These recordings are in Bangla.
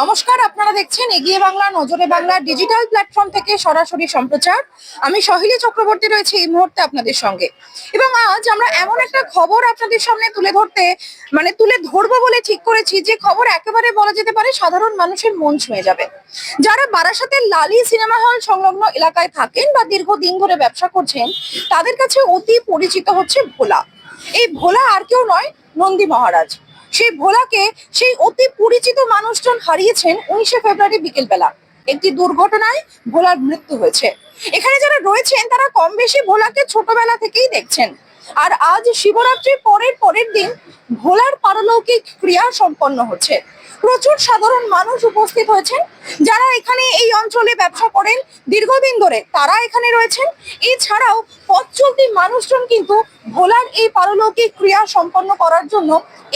নমস্কার, আপনারা দেখছেন এগিয়ে বাংলা, নজরে বাংলা ডিজিটাল প্ল্যাটফর্ম থেকে সরাসরি সম্প্রচার। আমি সহিলী চক্রবর্তী রয়েছে এই মুহূর্তে আপনাদের সঙ্গে। এবং আজ আমরা এমন একটা খবর আপনাদের সামনে তুলে ধরতে মানে তুলে ধরবো বলে ঠিক করেছি, যে খবর একেবারে বলা যেতে পারে সাধারণ মানুষের মন ছুঁয়ে যাবে। যারা বারাসাতের লালি সিনেমা হল সংলগ্ন এলাকায় থাকেন বা দীর্ঘদিন ধরে ব্যবসা করছেন, তাদের কাছে অতি পরিচিত হচ্ছে ভোলা। এই ভোলা আর কেউ নয়, নন্দী মহারাজ। সেই ভোলাকে সেই অতি পরিচিত মানুষজন হারিয়েছেন উনিশে ফেব্রুয়ারি বিকেলবেলা। একটি দুর্ঘটনায় ভোলার মৃত্যু হয়েছে। এখানে যারা রয়েছেন, তারা কম বেশি ভোলাকে ছোটবেলা থেকেই দেখছেন। আর আজ শিবরাত্রির পরের পরের দিন ভোলার পারলৌকিক ক্রিয়া সম্পন্ন হচ্ছে। প্রচুর সাধারণ মানুষ উপস্থিত হয়েছেন। যারা এখানে এই অঞ্চলে ব্যবসা করেন দীর্ঘদিন ধরে, তারা এখানে রয়েছেন। এছাড়াও পথ মানুষজন কিন্তু ভোলার এই পারলৌকিক ক্রিয়া সম্পন্ন করার জন্য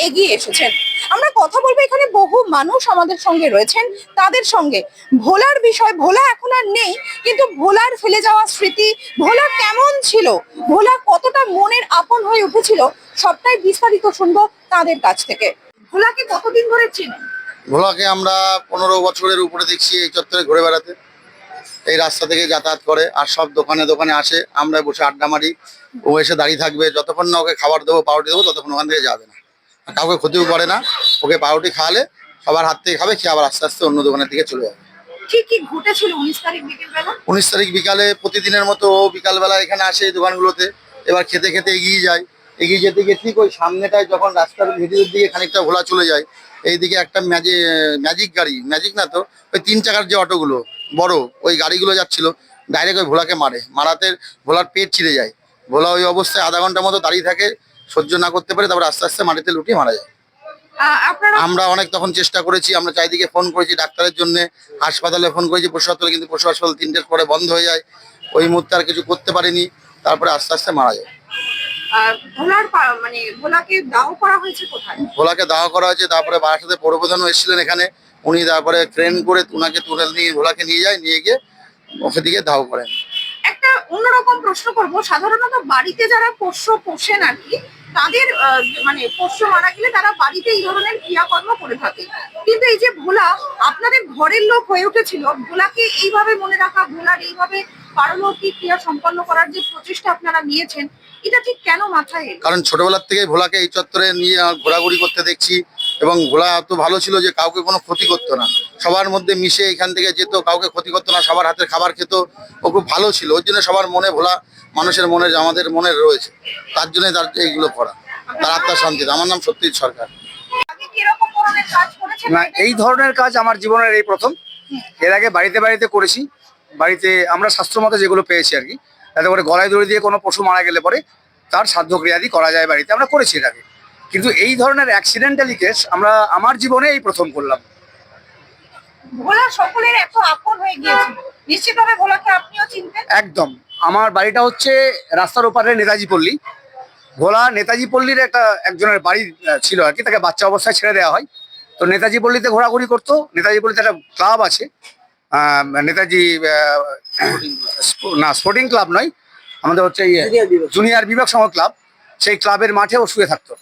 এগিয়ে এসেছেন। আমরা কথা বলব এখানে বহু মানুষ আমাদের সঙ্গে রয়েছেন, তাদের সঙ্গে। ভোলার বিষয়, ভোলা এখন আর নেই, কিন্তু ভোলার ফেলে যাওয়া স্মৃতি, ভোলা কেমন ছিল, ভোলা কতটা মনের আপন হয়ে উঠেছিল, সবটাই বিস্তারিত শুনব তাদের কাছ থেকে। ভোলাকে কতদিন ধরে চেনেন? ভোলাকে আমরা পনেরো বছরের উপরে দেখছি এই চত্বরে ঘুরে বেড়াতে। এই রাস্তা থেকে যাতায়াত করে আর সব দোকানে দোকানে আসে। আমরা বসে আড্ডা মারি। ও এসে দাঁড়িয়ে থাকবে। যতক্ষণ না ওকে খাবার দেবো পাউরুটি দেবো ততক্ষণ ওখান থেকে যাবে না। আর কাউকে ক্ষতিও করে না। ওকে পাউরুটি খাওয়ালে সবার হাত থেকে খাবে খেয়ে আবার আস্তে আস্তে অন্য দোকানের দিকে চলে যাবে। উনিশ তারিখ উনিশ তারিখ বিকালে প্রতিদিনের মতো ও বিকালবেলা এখানে আসে এই দোকানগুলোতে। এবার খেতে খেতে এগিয়ে যায়। এগিয়ে যেতে গিয়ে ঠিক ওই সামনেটায় যখন রাস্তার ভিতরের দিকে খানিকটা ঘোলা চলে যায় এইদিকে একটা ম্যাজিক ম্যাজিক গাড়ি ম্যাজিক না তো ওই তিন চাকার যে অটোগুলো বড় ওই গাড়িগুলো যাচ্ছিল ডাইরেক্ট ওই ভোলাকে মারে মারাতে ভোলার পেট ছিঁড়ে যায়। ভোলা ওই অবস্থায় আধা ঘণ্টার মতো দাঁড়িয়ে থাকে সহ্য না করতে পারে তারপর আস্তে আস্তে মাটিতে লুটিয়ে মারা যায়। আমরা অনেক তখন চেষ্টা করেছি আমরা চারিদিকে ফোন করেছি ডাক্তারের জন্য হাসপাতালে ফোন করেছি পশু হাসপাতালে কিন্তু পশু হাসপাতাল তিনটের পরে বন্ধ হয়ে যায়। ওই মুহূর্তে আর কিছু করতে পারিনি তারপরে আস্তে আস্তে মারা যায়। ভোলার মানে ভোলাকে দাহ করা হয়েছে কোথায়? ভোলাকে দাওয়া করা হয়েছে তারপরে বারাসাতে পৌরপ্রধানও এসেছিলেন এখানে। উনি তারপরে ট্রেন করে উনাকে তুলে নিয়ে ভোলাকে নিয়ে যায় নিয়ে গিয়ে ওকে দিকে দাও করেন। একটা অন্যরকম প্রশ্ন করব সাধারণত বাড়িতে যারা পোষ্য পোষেন আর কি তাদের মানে পোষ্য মারা গেলে তারা বাড়িতে এই ধরনের ক্রিয়াকর্ম করে থাকে। কিন্তু এই যে ভোলা আপনাদের ঘরের লোক হয়ে উঠেছিল ভোলাকে এইভাবে মনে রাখা ভোলার এইভাবে পারলৌকিক ক্রিয়া সম্পন্ন করার যে প্রচেষ্টা আপনারা নিয়েছেন এটা ঠিক কেন মাথায় কারণ ছোটবেলার থেকে ভোলাকে এই চত্বরে নিয়ে ঘোরাঘুরি করতে দেখছি এবং ভোলা এত ভালো ছিল যে কাউকে কোনো ক্ষতি করতো না। সবার মধ্যে মিশে এখান থেকে যেত কাউকে ক্ষতি করতো না সবার হাতের খাবার খেত। ও খুব ভালো ছিল ওই জন্য সবার মনে ভোলা মানুষের মনে আমাদের মনে রয়েছে। তার জন্যই তার এইগুলো করা। তার আত্মার শান্তিতে আমার নাম সত্যজিৎ সরকার। না এই ধরনের কাজ আমার জীবনের এই প্রথম। এর আগে বাড়িতে বাড়িতে করেছি। বাড়িতে আমরা শাস্ত্র মতো যেগুলো পেয়েছি আর কি তাতে করে গলায় দড়ি দিয়ে কোনো পশু মারা গেলে পরে তার সাধ্য ক্রিয়াদি করা যায় বাড়িতে। আমরা করেছি আগে কিন্তু এই ধরনের অ্যাক্সিডেন্টালি কেস আমরা আমার জীবনে এই প্রথম করলাম। ভোলা সকলের এত আপন হয়ে গিয়েছিল। নিশ্চিতভাবে ভোলাকে আপনিও চিনতেন? একদম। আমার বাড়িটা হচ্ছে রাস্তার ওপারে নেতাজি পল্লী। ভোলা নেতাজি পল্লীর একটা একজনের বাড়ি ছিল আর কি। তাকে বাচ্চা অবস্থায় ছেড়ে দেওয়া হয়। তো নেতাজি পল্লীতে ঘোরাঘুরি করতো। নেতাজি পল্লীতে একটা ক্লাব আছে। নেতাজি না স্পোর্টিং ক্লাব নয় আমাদের হচ্ছে জুনিয়র বিভাগ সংঘ ক্লাব সেই ক্লাবের মাঠে ও শুয়ে থাকতো।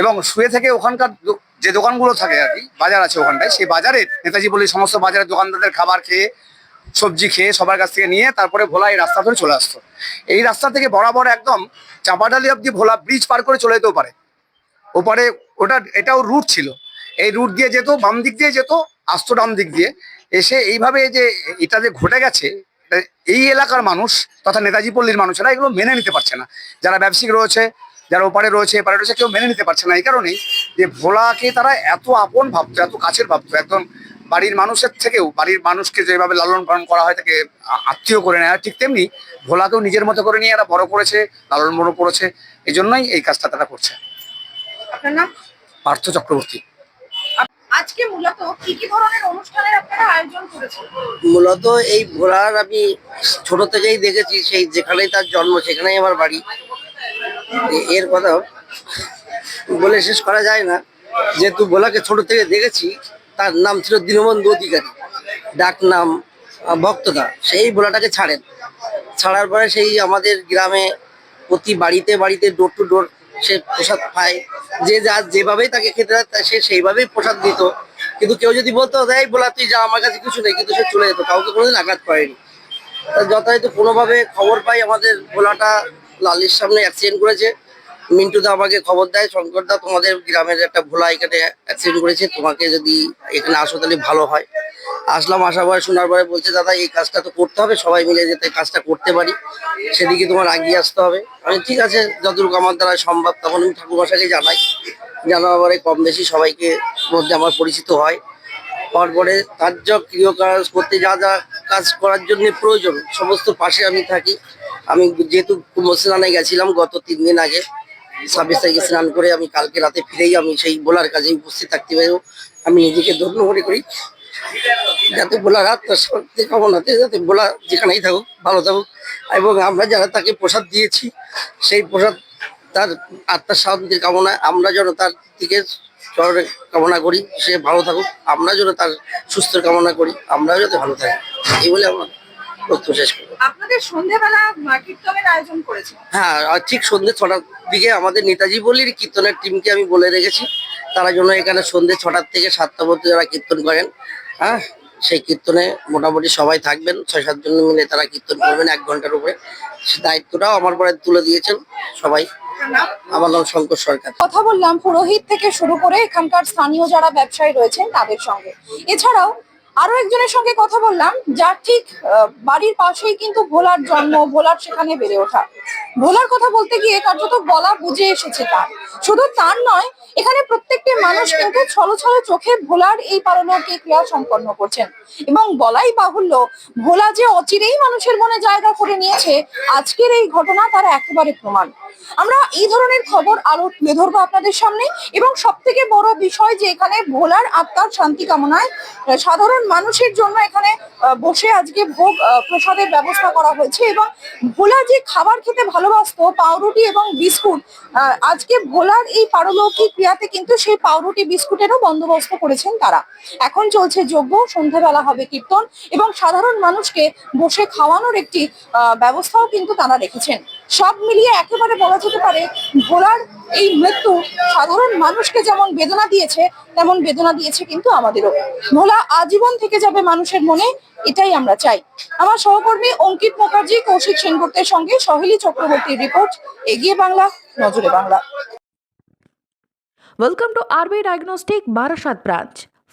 এবং শুয়ে থেকে ওখানকার যে দোকানগুলো থাকে আর কি বাজার আছে ওখানটায় সেই বাজারে নেতাজি পল্লীর সমস্ত বাজারের দোকানদারদের খাবার খেয়ে সবজি খেয়ে সবার কাছ থেকে নিয়ে তারপরে ভোলা এই রাস্তা ধরে চলে আসতো। এই রাস্তা থেকে বরাবর একদম চাপাডালি অব্দি ভোলা ব্রিজ পার করে চলে যেতেও পারে। ওপারে ওটা এটাও রুট ছিল। এই রুট দিয়ে যেত বাম দিক দিয়ে যেত আসতো ডান দিক দিয়ে এসে এইভাবে যে এটা যে ঘটে গেছে এই এলাকার মানুষ তথা নেতাজি পল্লীর মানুষেরা এগুলো মেনে নিতে পারছে না। যারা ব্যবসায়িক রয়েছে যারা ওপারে রয়েছে এপারে রয়েছে কেউ মেনে নিতে পারছে না। এই কারণেই যে ভোলাকে তারা এত আপন ভাবতো এত কাছের ভাবতো। একদম বাড়ির মানুষের থেকেও বাড়ির মানুষকে যেভাবে লালন পালন করা হয় তাকে আত্মীয় করে নেয়। ঠিক তেমনি ভোলাকেও নিজের মতো করে নিয়ে এরা বড় করেছে লালন বড় করেছে। এই জন্যই এই কাজটা তারা করছে। আপনার নাম? পার্থ চক্রবর্তী। আজকে মূলত কি কি ধরনের অনুষ্ঠানের আপনারা আয়োজন করেছেন? মূলত এই ভোলার আমি ছোট থেকেই দেখেছি, সেই যেখানেই তার জন্ম, সেখানেই আমার বাড়ি। এর কথা বলে শেষ করা যায় না। যেহেতু ভোলাকে ছোট থেকে দেখেছি, তার নাম ছিল দীনবন্ধু অধিকারী। ডাক নাম ভক্তদা। সেই ভোলাটাকে ছাড়েন। ছাড়ার পরে সেই আমাদের গ্রামে প্রতি বাড়িতে বাড়িতে ডোর টু ডোর সে প্রসাদ পায় যে যা, যেভাবেই তাকে খেতে দেয় সে সেইভাবেই প্রসাদ দিত। কিন্তু কেউ যদি বলতো, এই বলা, তুই যা, আমার কাছে কিছু নেই। কিন্তু সে চলে যেত, কাউকে কোনোদিন আঘাত করেনি। যথাযথ কোনোভাবে খবর পাই, আমাদের ভোলাটা লালির সামনে অ্যাক্সিডেন্ট করেছে। মিন্টু দা আমাকে খবর দেয়, শঙ্কর দা তোমাদের গ্রামের একটা ভোলা এখানে অ্যাক্সিডেন্ট করেছে, তোমাকে যদি এখানে আসো তাহলে ভালো হয়। আসলাম, আসার পরে, শোনার পরে বলছে, দাদা, এই কাজটা তো করতে হবে, সবাই মিলে যাতে কাজটা করতে পারি। সেদিকে তোমার আগিয়ে আসতে হবে। আমি, ঠিক আছে, যতটুকু আমার দ্বারা সম্ভব। তখন আমি ঠাকুরমশাকে জানাই। জানার পরে কম বেশি সবাইকে মধ্যে আমার পরিচিত হয়। তারপরে কার্য ক্রিয় কাজ করতে যা যা কাজ করার জন্য প্রয়োজন, সমস্ত পাশে আমি থাকি। আমি যেহেতু স্নানে গেছিলাম গত তিন দিন আগে, ছাব্বিশ তারিখে স্নান করে আমি কালকে রাতে ফিরেই আমি সেই বোলার কাজে উপস্থিত থাকতে পারব আমি নিজেকে ধন্য মনে করি। যাতে বোলার আত্মার শক্তি কামনাতে যাতে বোলা যেখানেই থাকুক ভালো থাকুক। এবং আমরা যারা তাকে প্রসাদ দিয়েছি সেই প্রসাদ তার আত্মার শান্তির কামনা আমরা যেন তার দিকে চরণে কামনা করি সে ভালো থাকুক আমরা যেন তার সুস্থ কামনা করি আমরাও যাতে ভালো থাকি। এই বলে আমার বক্তব্য শেষ করব। আপনাদের সন্ধ্যেবেলা কীর্তনের আয়োজন করেছেন? হ্যাঁ ঠিক সন্ধ্যে ছটার দিকে আমাদের নেতাজি বলির কীর্তনের টিমকে আমি বলে রেখেছি। তারা জন্য এখানে সন্ধ্যে ছটার থেকে সাতটা পর্যন্ত যারা কীর্তন করেন হ্যাঁ সেই কীর্তনে মোটামুটি সবাই থাকবেন ছয় সাতজন মিলে তারা কীর্তন করবেন এক ঘণ্টার উপরে। সে দায়িত্বটাও আমার পরে তুলে দিয়েছেন সবাই। আমার নাম সরকার। কথা বললাম পুরোহিত থেকে শুরু করে এখানকার স্থানীয় যারা ব্যবসায়ী রয়েছেন তাদের সঙ্গে। এছাড়াও আরও একজনের সঙ্গে কথা বললাম, যার ঠিক বাড়ির পাশেই কিন্তু ভোলার জন্ম, ভোলার সেখানে বেড়ে ওঠা। ভোলার কথা বলতে গিয়ে কার্যত গলা বুঝে এসেছে তার। শুধু তার নয়, এখানে প্রত্যেকটি মানুষ কিন্তু ছলো ছলো চোখে ভোলার এই পারলৌকিক ক্রিয়া সম্পন্ন করছেন। এবং বলাই বাহুল্য, ভোলা যে অচিরেই মানুষের মনে জায়গা করে নিয়েছে, আজকের এই ঘটনা তার একেবারে প্রমাণ। আমরা এই ধরনের খবর আরও তুলে ধরবো আপনাদের সামনে। এবং সব থেকে বড় বিষয় যে এখানে ভোলার আত্মার শান্তি কামনায় সাধারণ মানুষের জন্য এখানে বসে আজকে ভোগ প্রসাদের ব্যবস্থা করা হয়েছে এবং ভোলা যে খাবার খেতে ভালোবাসতো, পাউরুটি এবং বিস্কুট আজকে ভোলার এই পারলৌকিক ক্রিয়াতে কিন্তু সেই পাউরুটি, বিস্কুটেরও বন্দোবস্ত করেছেন তারা। এখন চলছে যজ্ঞ সন্ধ্যাবেলা হবে কীর্তন এবং সাধারণ মানুষকে বসে খাওয়ানোর একটি ব্যবস্থাও কিন্তু তারা রেখেছেন। সব মিলিয়ে একেবারে বলা যেতে পারে ভোলার এই মৃত্যু সাধারণ মানুষকে যেমন বেদনা দিয়েছে, তেমন বেদনা দিয়েছে কিন্তু আমাদেরও। ভোলা আজীবন থেকে যাবে মানুষের মনে, এটাই আমরা চাই। আমার সহকর্মী অঙ্কিত মুখার্জি, কৌশিক সেনগুপ্তের সঙ্গে সহেলী চক্রবর্তীর রিপোর্ট, এগিয়ে বাংলা, নজরে Bangla. Welcome to R Diagnostic, Barasat branch.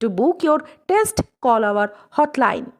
To book your test, call our hotline